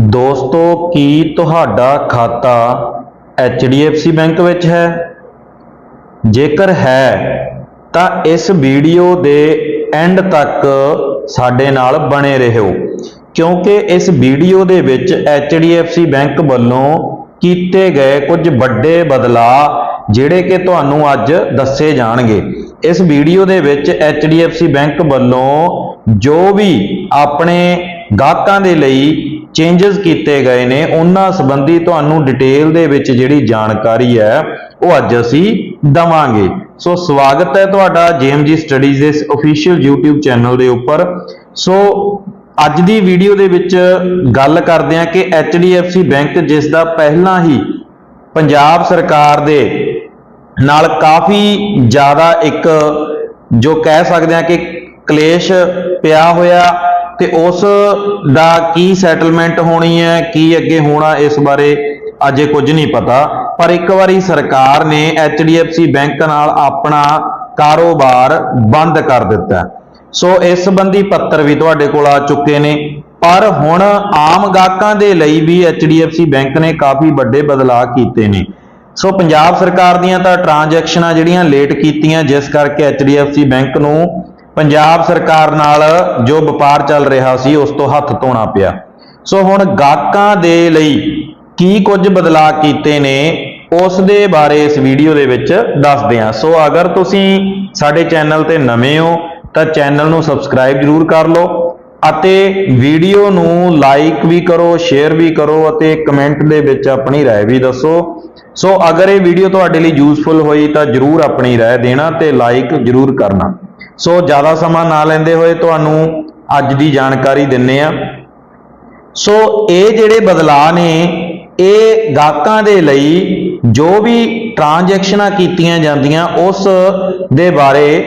ਦੋਸਤੋ, ਕੀ ਤੁਹਾਡਾ ਖਾਤਾ HDFC ਬੈਂਕ ਵਿੱਚ ਹੈ? ਜੇਕਰ ਹੈ, ਤਾਂ ਇਸ ਵੀਡੀਓ ਦੇ ਐਂਡ ਤੱਕ ਸਾਡੇ ਨਾਲ ਬਣੇ ਰਹੋ, ਕਿਉਂਕਿ ਇਸ ਵੀਡੀਓ ਦੇ ਵਿੱਚ HDFC ਬੈਂਕ ਵੱਲੋਂ ਕੀਤੇ ਗਏ ਕੁਝ ਵੱਡੇ ਬਦਲਾਅ ਜਿਹੜੇ ਕਿ ਤੁਹਾਨੂੰ ਅੱਜ ਦੱਸੇ ਜਾਣਗੇ। ਇਸ ਵੀਡੀਓ ਦੇ ਵਿੱਚ HDFC ਬੈਂਕ ਵੱਲੋਂ ਜੋ ਵੀ ਆਪਣੇ ਗਾਹਕਾਂ ਦੇ ਲਈ ਚੇਂਜਸ ਕੀਤੇ ਗਏ ਨੇ, ਉਹਨਾਂ ਸੰਬੰਧੀ ਤੁਹਾਨੂੰ ਡਿਟੇਲ ਦੇ ਵਿੱਚ ਜਿਹੜੀ ਜਾਣਕਾਰੀ ਹੈ, ਉਹ ਅੱਜ ਅਸੀਂ ਦਵਾਂਗੇ। ਸੋ ਸਵਾਗਤ ਹੈ ਤੁਹਾਡਾ JMG ਸਟੱਡੀਜ਼ ਦੇ ਅਫੀਸ਼ੀਅਲ YouTube ਚੈਨਲ ਦੇ ਉੱਪਰ। ਸੋ ਅੱਜ ਦੀ ਵੀਡੀਓ ਦੇ ਵਿੱਚ ਗੱਲ ਕਰਦੇ ਹਾਂ ਕਿ HDFC ਬੈਂਕ ਜਿਸ ਦਾ ਪਹਿਲਾਂ ਹੀ ਪੰਜਾਬ ਸਰਕਾਰ ਦੇ ਨਾਲ ਕਾਫੀ ਜ਼ਿਆਦਾ ਇੱਕ ਜੋ ਕਹਿ ਸਕਦੇ ਹਾਂ ਕਿ ਕਲੇਸ਼ ਪਿਆ ਹੋਇਆ ਤੇ ਉਸ ਦਾ ਕੀ ਸੈਟਲਮੈਂਟ ਹੋਣੀ ਹੈ, ਕੀ ਅੱਗੇ ਹੋਣਾ ਇਸ ਬਾਰੇ ਅਜੇ ਕੁਝ ਨਹੀਂ ਪਤਾ। ਪਰ ਇੱਕ ਵਾਰੀ ਸਰਕਾਰ ਨੇ HDFC ਬੈਂਕ ਨਾਲ ਆਪਣਾ ਕਾਰੋਬਾਰ ਬੰਦ ਕਰ ਦਿੱਤਾ। ਸੋ ਇਸ ਸੰਬੰਧੀ ਪੱਤਰ ਵੀ ਤੁਹਾਡੇ ਕੋਲ ਆ ਚੁੱਕੇ ਨੇ। ਪਰ ਹੁਣ ਆਮ ਗਾਹਕਾਂ ਦੇ ਲਈ ਵੀ HDFC ਬੈਂਕ ਨੇ ਕਾਫੀ ਵੱਡੇ ਬਦਲਾਅ ਕੀਤੇ ਨੇ। ਸੋ ਪੰਜਾਬ ਸਰਕਾਰ ਦੀਆਂ ਤਾਂ ਟ੍ਰਾਂਜੈਕਸ਼ਨਾਂ ਜਿਹੜੀਆਂ ਲੇਟ ਕੀਤੀਆਂ, ਜਿਸ ਕਰਕੇ HDFC ਬੈਂਕ ਨੂੰ ਪੰਜਾਬ ਸਰਕਾਰ ਨਾਲ ਜੋ ਵਪਾਰ ਚੱਲ ਰਿਹਾ ਸੀ ਉਸ ਤੋਂ ਹੱਥ ਧੋਣਾ ਪਿਆ ਸੋ ਹੁਣ ਗਾਹਕਾਂ ਦੇ ਲਈ ਕੀ ਕੁਝ ਬਦਲਾਅ ਕੀਤੇ ਨੇ ਉਸ ਦੇ ਬਾਰੇ ਇਸ ਵੀਡੀਓ ਦੇ ਵਿੱਚ ਦੱਸਦੇ ਹਾਂ ਸੋ ਅਗਰ ਤੁਸੀਂ ਸਾਡੇ ਚੈਨਲ ਤੇ ਨਵੇਂ ਹੋ ਤਾਂ ਚੈਨਲ ਨੂੰ ਸਬਸਕ੍ਰਾਈਬ ਜਰੂਰ ਕਰ ਲਓ ਅਤੇ ਵੀਡੀਓ ਨੂੰ ਲਾਈਕ ਵੀ ਕਰੋ ਸ਼ੇਅਰ ਵੀ ਕਰੋ ਅਤੇ ਕਮੈਂਟ ਦੇ ਵਿੱਚ ਆਪਣੀ رائے ਵੀ ਦੱਸੋ ਸੋ ਅਗਰ ਇਹ ਵੀਡੀਓ ਤੁਹਾਡੇ ਲਈ ਯੂਸਫੁਲ ਹੋਈ ਤਾਂ ਜਰੂਰ ਆਪਣੀ رائے ਦੇਣਾ ਤੇ ਲਾਈਕ ਜਰੂਰ ਕਰਨਾ ਸੋ ਜ਼ਿਆਦਾ ਸਮਾਂ ਨਾ ਲੈਂਦੇ ਹੋਏ ਤੁਹਾਨੂੰ ਅੱਜ ਦੀ ਜਾਣਕਾਰੀ ਦਿੰਨੇ ਆ। ਸੋ ਇਹ ਜਿਹੜੇ ਬਦਲਾਅ ਨੇ, ਇਹ ਗਾਹਕਾਂ ਦੇ ਲਈ ਜੋ ਵੀ ਟ੍ਰਾਂਜੈਕਸ਼ਨਾਂ ਕੀਤੀਆਂ ਜਾਂਦੀਆਂ, ਉਸ ਦੇ ਬਾਰੇ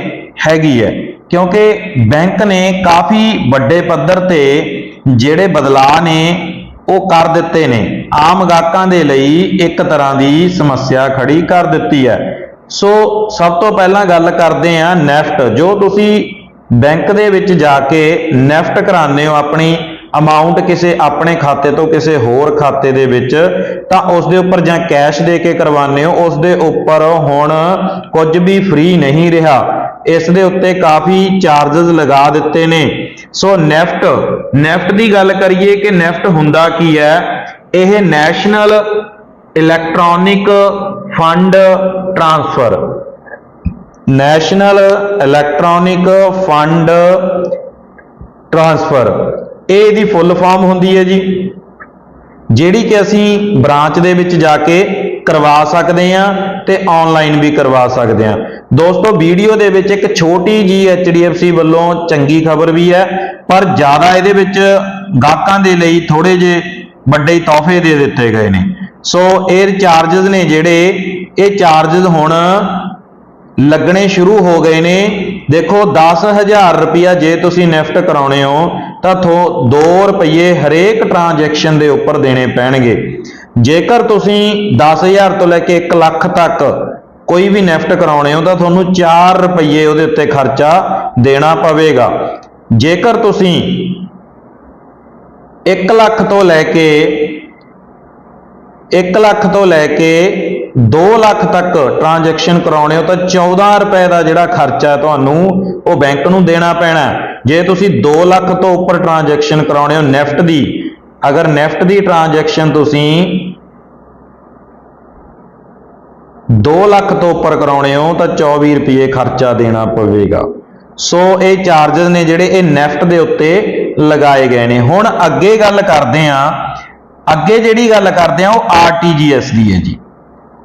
ਹੈਗੀ ਹੈ। ਕਿਉਂਕਿ ਬੈਂਕ ਨੇ ਕਾਫੀ ਵੱਡੇ ਪੱਧਰ ਤੇ ਜਿਹੜੇ ਬਦਲਾਅ ਨੇ, ਉਹ ਕਰ ਦਿੱਤੇ ਨੇ। ਆਮ ਗਾਹਕਾਂ ਦੇ ਲਈ ਇੱਕ ਤਰ੍ਹਾਂ ਦੀ ਸਮੱਸਿਆ ਖੜੀ ਕਰ ਦਿੱਤੀ ਹੈ। ਸੋ ਸਭ ਤੋਂ ਪਹਿਲਾਂ ਗੱਲ ਕਰਦੇ ਹਾਂ ਨੈਫਟ। ਜੋ ਤੁਸੀਂ ਬੈਂਕ ਦੇ ਵਿੱਚ ਜਾ ਕੇ ਨੈਫਟ ਕਰਾਉਂਦੇ ਹੋ ਆਪਣੀ ਅਮਾਉਂਟ ਕਿਸੇ ਆਪਣੇ ਖਾਤੇ ਤੋਂ ਕਿਸੇ ਹੋਰ ਖਾਤੇ ਦੇ ਵਿੱਚ, ਤਾਂ ਉਸ ਦੇ ਉੱਪਰ ਜਾਂ ਕੈਸ਼ ਦੇ ਕੇ ਕਰਵਾਉਂਦੇ ਹੋ, ਉਸ ਦੇ ਉੱਪਰ ਹੁਣ ਕੁਝ ਵੀ ਫ੍ਰੀ ਨਹੀਂ ਰਿਹਾ। ਇਸ ਦੇ ਉੱਤੇ ਕਾਫੀ ਚਾਰजेस ਲਗਾ ਦਿੱਤੇ ਨੇ। ਸੋ ਨੈਫਟ ਨੈਫਟ ਦੀ ਗੱਲ ਕਰੀਏ ਕਿ ਨੈਫਟ ਹੁੰਦਾ ਕੀ ਹੈ? ਇਹ national electronic fund transfer. National electronic fund transfer. ਇਹ ਇਹਦੀ ਫੁੱਲ ਫਾਰਮ ਹੁੰਦੀ ਹੈ ਜੀ, ਜਿਹੜੀ ਕਿ ਅਸੀਂ ਬ੍ਰਾਂਚ ਦੇ ਵਿੱਚ ਜਾ ਕੇ ਕਰਵਾ ਸਕਦੇ ਹਾਂ ਤੇ ਆਨਲਾਈਨ ਵੀ ਕਰਵਾ ਸਕਦੇ ਹਾਂ। ਦੋਸਤੋ, ਵੀਡੀਓ ਦੇ ਵਿੱਚ ਇੱਕ ਛੋਟੀ ਜੀ HDFC ਵੱਲੋਂ ਚੰਗੀ ਖਬਰ ਵੀ ਹੈ, ਪਰ ਜ਼ਿਆਦਾ ਇਹਦੇ ਵਿੱਚ ਗਾਹਕਾਂ ਦੇ ਲਈ ਥੋੜੇ ਜੇ ਵੱਡੇ ਤੋਹਫੇ ਦੇ ਦਿੱਤੇ ਗਏ ਨੇ। ਸੋ ਇਹ ਚਾਰजेस ਨੇ ਜਿਹੜੇ, ਇਹ ਚਾਰजेस ਹੁਣ ਲੱਗਣੇ ਸ਼ੁਰੂ ਹੋ ਗਏ ਨੇ। ਦੇਖੋ, ਦਸ ਹਜ਼ਾਰ ਰੁਪਇਆ ਜੇ ਤੁਸੀਂ ਨਿਫਟ ਕਰਾਉਣੇ ਹੋ, ਤਾਂ ਥੋ ਦੋ ਰੁਪਈਏ ਹਰੇਕ ਟ੍ਰਾਂਜੈਕਸ਼ਨ ਦੇ ਉੱਪਰ ਦੇਣੇ ਪੈਣਗੇ। ਜੇਕਰ ਤੁਸੀਂ ਦਸ ਹਜ਼ਾਰ ਤੋਂ ਲੈ ਕੇ ਇੱਕ ਲੱਖ ਤੱਕ ਕੋਈ ਵੀ ਨਿਫਟ ਕਰਾਉਣੇ ਹੋ, ਤਾਂ ਤੁਹਾਨੂੰ ਚਾਰ ਰੁਪਈਏ ਉਹਦੇ ਉੱਤੇ ਖਰਚਾ ਦੇਣਾ ਪਵੇਗਾ। ਜੇਕਰ ਤੁਸੀਂ ਇੱਕ ਲੱਖ ਤੋਂ ਲੈ ਕੇ 1 ਲੱਖ ਤੋਂ ਲੈ ਕੇ 2 ਲੱਖ ਤੱਕ ਟ੍ਰਾਂਜੈਕਸ਼ਨ ਕਰਾਉਣੇ ਹੋ ਤਾਂ 14 ਰੁਪਏ ਦਾ ਜਿਹੜਾ ਖਰਚਾ ਤੁਹਾਨੂੰ ਉਹ ਬੈਂਕ ਨੂੰ ਦੇਣਾ ਪੈਣਾ ਜੇ ਤੁਸੀਂ 2 ਲੱਖ ਤੋਂ ਉੱਪਰ ਟ੍ਰਾਂਜੈਕਸ਼ਨ ਕਰਾਉਣੇ ਹੋ ਨੈਫਟ ਦੀ, ਅਗਰ ਨੈਫਟ ਦੀ ਟ੍ਰਾਂਜੈਕਸ਼ਨ ਤੁਸੀਂ 2 ਲੱਖ ਤੋਂ ਉੱਪਰ ਕਰਾਉਣੇ ਹੋ ਤਾਂ 24 ਰੁਪਏ ਖਰਚਾ ਦੇਣਾ ਪਵੇਗਾ। ਸੋ ਇਹ ਚਾਰजेस ਨੇ ਜਿਹੜੇ ਇਹ ਨੈਫਟ ਦੇ ਉੱਤੇ ਲਗਾਏ ਗਏ ਨੇ। ਹੁਣ ਅੱਗੇ ਗੱਲ ਕਰਦੇ ਆਂ ਅੱਗੇ ਜਿਹੜੀ ਗੱਲ ਕਰਦੇ ਆਂ ਉਹ ਆਰਟੀਜੀਐਸ ਦੀ ਹੈ ਜੀ।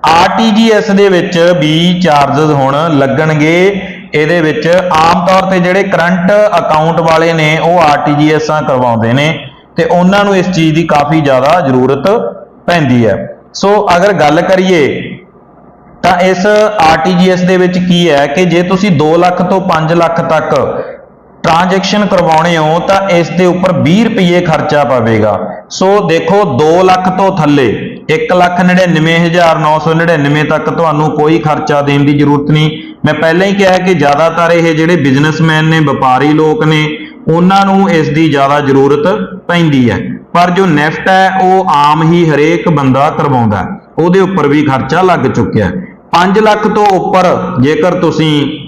ਆਰਟੀਜੀਐਸ ਦੇ ਵਿੱਚ ਵੀ ਚਾਰजेस ਹੁਣ ਲੱਗਣਗੇ। ਇਹਦੇ ਵਿੱਚ ਆਮ ਤੌਰ ਤੇ ਜਿਹੜੇ ਕਰੰਟ ਅਕਾਊਂਟ ਵਾਲੇ ਨੇ, ਉਹ ਆਰਟੀਜੀਐਸਾਂ ਕਰਵਾਉਂਦੇ ਨੇ। ਤੇ ਉਹਨਾਂ ਨੂੰ ਇਸ ਚੀਜ਼ ਦੀ ਕਾਫੀ ਜ਼ਿਆਦਾ ਜ਼ਰੂਰਤ ਪੈਂਦੀ ਹੈ। ਸੋ ਅਗਰ ਗੱਲ ਕਰੀਏ, ਤਾਂ ਇਸ RTGS ਦੇ ਵਿੱਚ ਕੀ ਹੈ ਕਿ ਜੇ ਤੁਸੀਂ 2 ਲੱਖ ਤੋਂ 5 ਲੱਖ ਤੱਕ ਟ੍ਰਾਂਜੈਕਸ਼ਨ ਕਰਵਾਉਣੇ ਹੋ ਤਾਂ ਇਸ ਦੇ ਉੱਪਰ 20 ਰੁਪਏ ਖਰਚਾ ਪਵੇਗਾ। ਸੋ ਦੇਖੋ 2 ਲੱਖ ਤੋਂ ਥੱਲੇ 199999 ਤੱਕ ਤੁਹਾਨੂੰ ਕੋਈ ਖਰਚਾ ਦੇਣ ਦੀ ਜ਼ਰੂਰਤ ਨਹੀਂ। ਮੈਂ ਪਹਿਲਾਂ ਹੀ ਕਿਹਾ ਕਿ ਜ਼ਿਆਦਾਤਰ ਇਹ ਜਿਹੜੇ ਬਿਜ਼ਨਸਮੈਨ ਨੇ, ਵਪਾਰੀ ਲੋਕ ਨੇ, ਉਹਨਾਂ ਨੂੰ ਇਸ ਦੀ ਜ਼ਿਆਦਾ ਜ਼ਰੂਰਤ ਪੈਂਦੀ ਹੈ। ਪਰ ਜੋ ਨੈਫਟ ਹੈ, ਉਹ ਆਮ ਹੀ ਹਰੇਕ ਬੰਦਾ ਕਰਵਾਉਂਦਾ ਉਹਦੇ ਉੱਪਰ ਵੀ ਖਰਚਾ ਲੱਗ ਚੁੱਕਿਆ ਹੈ। 5 ਲੱਖ ਤੋਂ ਉੱਪਰ, ਜੇਕਰ ਤੁਸੀਂ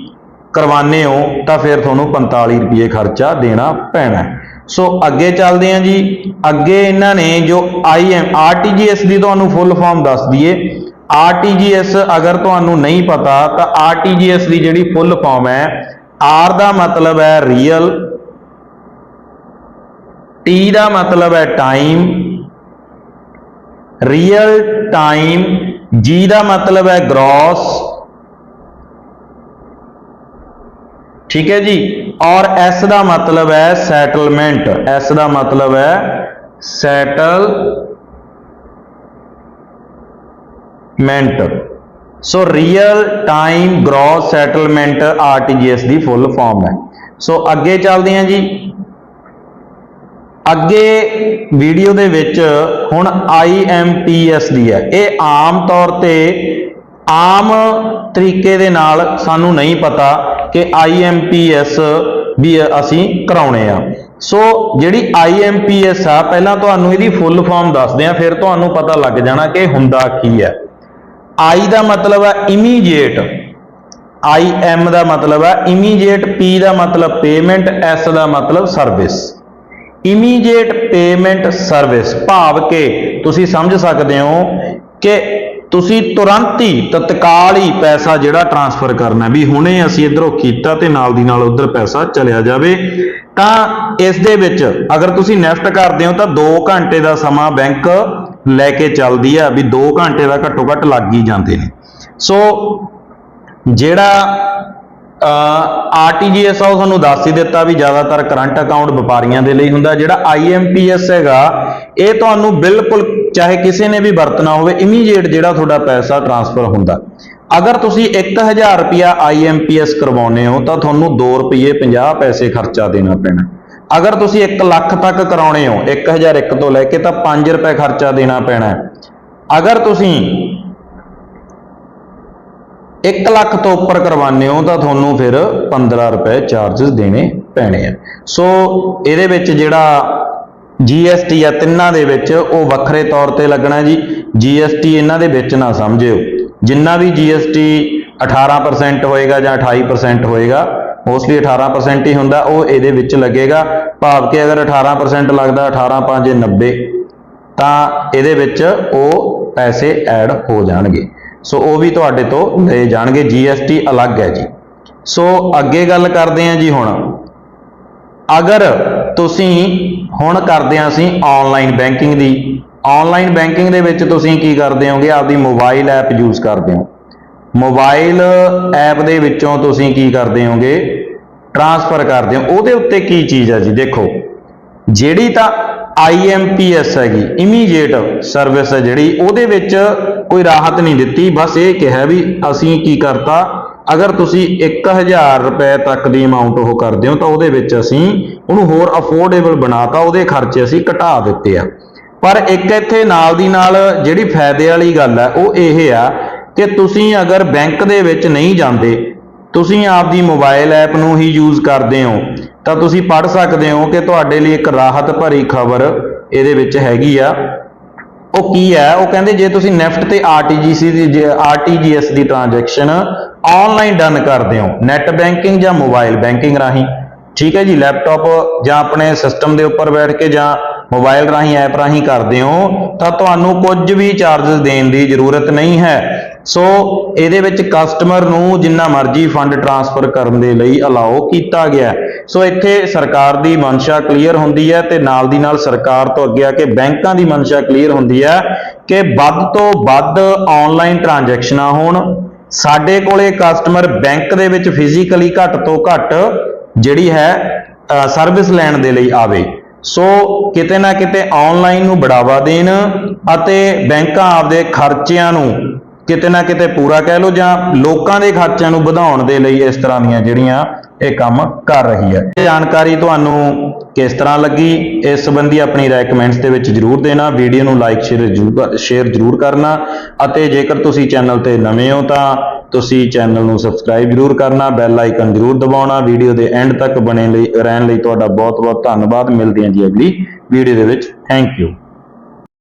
ਕਰਵਾਨੇ ਹੋ ਤਾਂ ਫਿਰ ਤੁਹਾਨੂੰ 45 ਰੁਪਏ ਖਰਚਾ ਦੇਣਾ ਪੈਣਾ ਸੋ ਅੱਗੇ ਚੱਲਦੇ ਹਾਂ ਜੀ। ਅੱਗੇ ਇਹਨਾਂ ਨੇ ਜੋ ਆਈਐਮ ਆਰਟੀਜੀਐਸ ਦੀ ਤੁਹਾਨੂੰ ਫੁੱਲ ਫਾਰਮ ਦੱਸ ਦਈਏ। ਆਰਟੀਜੀਐਸ ਅਗਰ ਤੁਹਾਨੂੰ ਨਹੀਂ ਪਤਾ, ਤਾਂ ਆਰਟੀਜੀਐਸ ਦੀ ਜਿਹੜੀ ਫੁੱਲ ਫਾਰਮ ਹੈ, ਆਰ ਦਾ ਮਤਲਬ ਹੈ ਰੀਅਲ, ਟੀ ਦਾ ਮਤਲਬ ਹੈ ਟਾਈਮ, ਰੀਅਲ ਟਾਈਮ, ਜੀ ਦਾ ਮਤਲਬ ਹੈ ਗ੍ਰੋਸ ਠੀਕ ਹੈ ਜੀ? ਔਰ ਐਸ ਦਾ ਮਤਲਬ ਹੈ ਸੈਟਲਮੈਂਟ ਐਸ ਦਾ ਮਤਲਬ ਹੈ settlement so real time gross settlement RTGS ਦੀ ਫੁੱਲ ਫਾਰਮ ਹੈ। ਸੋ ਅੱਗੇ ਚੱਲਦੇ ਹਾਂ ਜੀ। ਅੱਗੇ ਵੀਡੀਓ ਦੇ ਵਿੱਚ ਹੁਣ IMPS ਦੀ ਹੈ। ਇਹ ਆਮ ਤੌਰ ਤੇ ਆਮ ਤਰੀਕੇ ਦੇ ਨਾਲ ਸਾਨੂੰ ਨਹੀਂ ਪਤਾ ਕਿ IMPS ਵੀ ਅਸੀਂ ਕਰਾਉਣੇ ਆ। ਸੋ ਜਿਹੜੀ IMPS ਆ, ਪਹਿਲਾਂ ਤੁਹਾਨੂੰ ਇਹਦੀ ਫੁੱਲ ਫਾਰਮ ਦੱਸਦੇ ਆ, ਫਿਰ ਤੁਹਾਨੂੰ ਪਤਾ ਲੱਗ ਜਾਣਾ ਕਿ ਹੁੰਦਾ ਕੀ ਹੈ ਆਈ ਦਾ ਮਤਲਬ ਹੈ ਇਮੀਡੀਏਟ IM ਦਾ ਮਤਲਬ ਹੈ ਇਮੀਡੀਏਟ ਪੀ ਦਾ ਮਤਲਬ ਪੇਮੈਂਟ S ਦਾ ਮਤਲਬ ਸਰਵਿਸ ਇਮੀਡੀਏਟ ਪੇਮੈਂਟ ਸਰਵਿਸ ਭਾਵ ਕਿ ਤੁਸੀਂ ਸਮਝ ਸਕਦੇ ਹੋ ਕਿ ਤੁਸੀਂ ਤੁਰੰਤ ਹੀ ਤਤਕਾਲ ਹੀ ਪੈਸਾ ਜਿਹੜਾ ਟ੍ਰਾਂਸਫਰ ਕਰਨਾ ਵੀ ਹੁਣੇ ਅਸੀਂ ਇਧਰੋਂ ਕੀਤਾ ਤੇ ਨਾਲ ਦੀ ਨਾਲ ਉਧਰ ਪੈਸਾ ਚਲਿਆ ਜਾਵੇ, ਤਾਂ ਇਸ ਦੇ ਵਿੱਚ ਅਗਰ ਤੁਸੀਂ ਨੈਫਟ ਕਰਦੇ ਹੋ ਤਾਂ 2 ਘੰਟੇ ਦਾ ਸਮਾਂ ਬੈਂਕ ਲੈ ਕੇ ਚੱਲਦੀ ਆ ਵੀ 2 ਘੰਟੇ ਦਾ ਘੱਟੋ ਘੱਟ ਲੱਗ ਹੀ ਜਾਂਦੇ ਨੇ। ਸੋ ਜਿਹੜਾ ਆਰਟੀਜੀਐਸ ਆ, ਉਹ ਤੁਹਾਨੂੰ ਦੱਸ ਹੀ ਦਿੱਤਾ ਵੀ ਜ਼ਿਆਦਾਤਰ ਕਰੰਟ ਅਕਾਊਂਟ ਵਪਾਰੀਆਂ ਦੇ ਲਈ ਹੁੰਦਾ, ਜਿਹੜਾ ਆਈਐਮਪੀਐਸ ਹੈਗਾ, ਇਹ ਤੁਹਾਨੂੰ ਬਿਲਕੁਲ ਚਾਹੇ ਕਿਸੇ ਨੇ ਵੀ ਵਰਤਣਾ ਹੋਵੇ ਇਮੀਡੀਏਟ ਜਿਹੜਾ ਤੁਹਾਡਾ ਪੈਸਾ ਟ੍ਰਾਂਸਫਰ ਹੁੰਦਾ। ਅਗਰ ਤੁਸੀਂ 1000 ਰੁਪਿਆ ਆਈਐਮਪੀਐਸ ਕਰਵਾਉਨੇ ਹੋ, ਤਾਂ ਤੁਹਾਨੂੰ 2 ਰੁਪਏ 50 ਪੈਸੇ ਖਰਚਾ ਦੇਣਾ ਪੈਣਾ। ਅਗਰ ਤੁਸੀਂ 1 ਲੱਖ ਤੱਕ ਕਰਾਉਣੇ ਹੋ 1001 ਤੋਂ ਲੈ ਕੇ ਤਾਂ 5 ਰੁਪਏ ਖਰਚਾ ਦੇਣਾ ਪੈਣਾ। ਅਗਰ ਤੁਸੀਂ 1 ਲੱਖ ਤੋਂ ਉੱਪਰ ਕਰਵਾਉਂਦੇ ਹੋ ਤਾਂ ਤੁਹਾਨੂੰ ਫਿਰ 15 ਰੁਪਏ ਚਾਰजेस ਦੇਣੇ ਪੈਣੇ ਆ। ਸੋ ਇਹਦੇ ਵਿੱਚ ਜਿਹੜਾ GST ਆ, ਤਿੰਨਾਂ ਦੇ ਵਿੱਚ ਉਹ ਵੱਖਰੇ ਤੌਰ ਤੇ ਲੱਗਣਾ ਜੀ। GST ਇਹਨਾਂ ਦੇ ਵਿੱਚ ਨਾ ਸਮਝਿਓ। ਜਿੰਨਾ ਵੀ GST 18% ਹੋਏਗਾ ਜਾਂ 28% ਹੋਏਗਾ ਮੋਸਟਲੀ 18% ਹੀ ਹੁੰਦਾ, ਉਹ ਇਹਦੇ ਵਿੱਚ ਲੱਗੇਗਾ। ਭਾਵ ਕਿ ਅਗਰ 18% ਲੱਗਦਾ 18 5 90 ਤਾਂ ਇਹਦੇ ਵਿੱਚ ਉਹ ਪੈਸੇ ਐਡ ਹੋ ਜਾਣਗੇ। ਸੋ ਉਹ ਵੀ ਤੁਹਾਡੇ ਤੋਂ ਲਏ ਜਾਣਗੇ। GST ਅਲੱਗ ਹੈ ਜੀ। ਸੋ ਅੱਗੇ ਗੱਲ ਕਰਦੇ ਹਾਂ ਜੀ ਹੁਣ। ਅਗਰ ਤੁਸੀਂ ਹੁਣ ਕਰਦੇ ਹਾਂ ਅਸੀਂ ਆਨਲਾਈਨ ਬੈਂਕਿੰਗ ਦੀ। ਆਨਲਾਈਨ ਬੈਂਕਿੰਗ ਦੇ ਵਿੱਚ ਤੁਸੀਂ ਕੀ ਕਰਦੇ ਹੋਗੇ? ਆਪਦੀ ਮੋਬਾਈਲ ਐਪ ਯੂਜ਼ ਕਰਦੇ ਹੋ। ਮੋਬਾਈਲ ਐਪ ਦੇ ਵਿੱਚੋਂ ਤੁਸੀਂ ਕੀ ਕਰਦੇ ਹੋਗੇ? ਟ੍ਰਾਂਸਫਰ ਕਰਦੇ ਹੋ। ਉਹਦੇ ਉੱਤੇ ਕੀ ਚੀਜ਼ ਹੈ ਜੀ? ਦੇਖੋ, ਜਿਹੜੀ ਤਾਂ IMPS ਹੈਗੀ ਇਮੀਡੀਏਟ ਸਰਵਿਸ ਹੈ ਜਿਹੜੀ, ਉਹਦੇ ਵਿੱਚ ਕੋਈ ਰਾਹਤ ਨਹੀਂ ਦਿੱਤੀ। ਬਸ ਇਹ ਕਿਹਾ ਵੀ ਅਸੀਂ ਕੀ ਕਰਤਾ, ਅਗਰ ਤੁਸੀਂ 1000 ਰੁਪਏ ਤੱਕ ਦੀ ਅਮਾਉਂਟ ਉਹ ਕਰਦੇ ਹੋ ਤਾਂ ਉਹਦੇ ਵਿੱਚ ਅਸੀਂ ਉਹਨੂੰ ਹੋਰ ਅਫੋਰਡੇਬਲ ਬਣਾਤਾ, ਉਹਦੇ ਖਰਚੇ ਅਸੀਂ ਘਟਾ ਦਿੱਤੇ ਆ। ਪਰ ਇੱਕ ਇੱਥੇ ਨਾਲ ਦੀ ਨਾਲ ਜਿਹੜੀ ਫਾਇਦੇ ਵਾਲੀ ਗੱਲ ਹੈ, ਉਹ ਇਹ ਆ ਕਿ ਤੁਸੀਂ ਅਗਰ ਬੈਂਕ ਦੇ ਵਿੱਚ ਨਹੀਂ ਜਾਂਦੇ ਤੁਸੀਂ ਆਪਦੀ ਮੋਬਾਈਲ ਐਪ ਨੂੰ ਹੀ ਯੂਜ਼ ਕਰਦੇ ਹੋ, ਤਾਂ ਤੁਸੀਂ ਪੜ੍ਹ ਸਕਦੇ ਹੋ ਕਿ ਤੁਹਾਡੇ ਲਈ ਇੱਕ ਰਾਹਤ ਭਰੀ ਖਬਰ ਇਹਦੇ ਵਿੱਚ ਹੈਗੀ ਆ। ਉਹ ਕੀ ਹੈ? ਉਹ ਕਹਿੰਦੇ ਜੇ ਤੁਸੀਂ ਨੈਫਟ ਤੇ ਆਰਟੀਜੀਸੀ ਦੀ ਆਰਟੀਜੀਐਸ ਦੀ ਟ੍ਰਾਂਜੈਕਸ਼ਨ ਆਨਲਾਈਨ ਡਨ ਕਰਦੇ ਹੋ ਨੈਟ ਬੈਂਕਿੰਗ ਜਾਂ ਮੋਬਾਈਲ ਬੈਂਕਿੰਗ ਰਾਹੀਂ, ਠੀਕ ਹੈ ਜੀ? ਲੈਪਟਾਪ ਜਾਂ ਆਪਣੇ ਸਿਸਟਮ ਦੇ ਉੱਪਰ ਬੈਠ ਕੇ ਜਾਂ ਮੋਬਾਈਲ ਰਾਹੀਂ ਐਪ ਰਾਹੀਂ ਕਰਦੇ ਹੋ, ਤਾਂ ਤੁਹਾਨੂੰ ਕੁਝ ਵੀ ਚਾਰजेस ਦੇਣ ਦੀ ਜ਼ਰੂਰਤ ਨਹੀਂ ਹੈ। ਸੋ ਇਹਦੇ ਵਿੱਚ ਕਸਟਮਰ ਨੂੰ ਜਿੰਨਾ ਮਰਜ਼ੀ ਫੰਡ ਟ੍ਰਾਂਸਫਰ ਕਰਨ ਦੇ ਲਈ ਅਲਾਓ ਕੀਤਾ ਗਿਆ ਸੋ ਇੱਥੇ ਸਰਕਾਰ ਦੀ ਮਨਸ਼ਾ ਕਲੀਅਰ ਹੁੰਦੀ ਹੈ ਤੇ ਨਾਲ ਦੀ ਨਾਲ ਸਰਕਾਰ ਤੋਂ ਅੱਗੇ ਆ ਕੇ ਬੈਂਕਾਂ ਦੀ ਮਨਸ਼ਾ ਕਲੀਅਰ ਹੁੰਦੀ ਹੈ ਕਿ ਵੱਧ ਤੋਂ ਵੱਧ ਆਨਲਾਈਨ ਟ੍ਰਾਂਜੈਕਸ਼ਨਾਂ ਹੋਣ। ਸਾਡੇ ਕੋਲੇ ਕਸਟਮਰ ਬੈਂਕ ਦੇ ਵਿੱਚ ਫਿਜ਼ੀਕਲੀ ਘੱਟ ਤੋਂ ਘੱਟ ਜਿਹੜੀ ਹੈ ਸਰਵਿਸ ਲੈਣ ਦੇ ਲਈ ਆਵੇ। ਸੋ ਕਿਤੇ ਨਾ ਕਿਤੇ ਆਨਲਾਈਨ ਨੂੰ ਬੜਾਵਾ ਦੇਣ ਅਤੇ ਬੈਂਕਾਂ ਆਪਦੇ ਖਰਚਿਆਂ ਨੂੰ ਕਿਤੇ ਨਾ ਕਿਤੇ ਪੂਰਾ ਕਹਿ ਲਓ ਜਾਂ ਲੋਕਾਂ ਦੇ ਖਰਚਿਆਂ ਨੂੰ ਵਧਾਉਣ ਦੇ ਲਈ ਇਸ ਤਰ੍ਹਾਂ ਦੀਆਂ ਜਿਹੜੀਆਂ ਇਹ ਕੰਮ ਕਰ ਰਹੀ ਹੈ। ਇਹ ਜਾਣਕਾਰੀ ਤੁਹਾਨੂੰ ਕਿਸ ਤਰ੍ਹਾਂ ਲੱਗੀ? ਇਸ ਸੰਬੰਧੀ ਆਪਣੀ ਰਾਏ ਕਮੈਂਟਸ ਦੇ ਵਿੱਚ ਜਰੂਰ ਦੇਣਾ। ਵੀਡੀਓ ਨੂੰ ਲਾਈਕ ਸ਼ੇਅਰ ਜਰੂਰ ਸ਼ੇਅਰ ਜਰੂਰ ਕਰਨਾ ਅਤੇ ਜੇਕਰ ਤੁਸੀਂ ਚੈਨਲ ਤੇ ਨਵੇਂ ਹੋ ਤਾਂ ਤੁਸੀਂ ਚੈਨਲ ਨੂੰ ਸਬਸਕ੍ਰਾਈਬ ਜਰੂਰ ਕਰਨਾ ਬੈਲ ਆਈਕਨ ਜਰੂਰ ਦਬਾਉਣਾ। ਵੀਡੀਓ ਦੇ ਐਂਡ ਤੱਕ ਬਣੇ ਲਈ, ਰਹਿਣ ਲਈ ਤੁਹਾਡਾ ਬਹੁਤ ਬਹੁਤ ਧੰਨਵਾਦ। ਮਿਲਦੇ ਹਾਂ ਜੀ ਅਗਲੀ ਵੀਡੀਓ ਦੇ ਵਿੱਚ। Thank you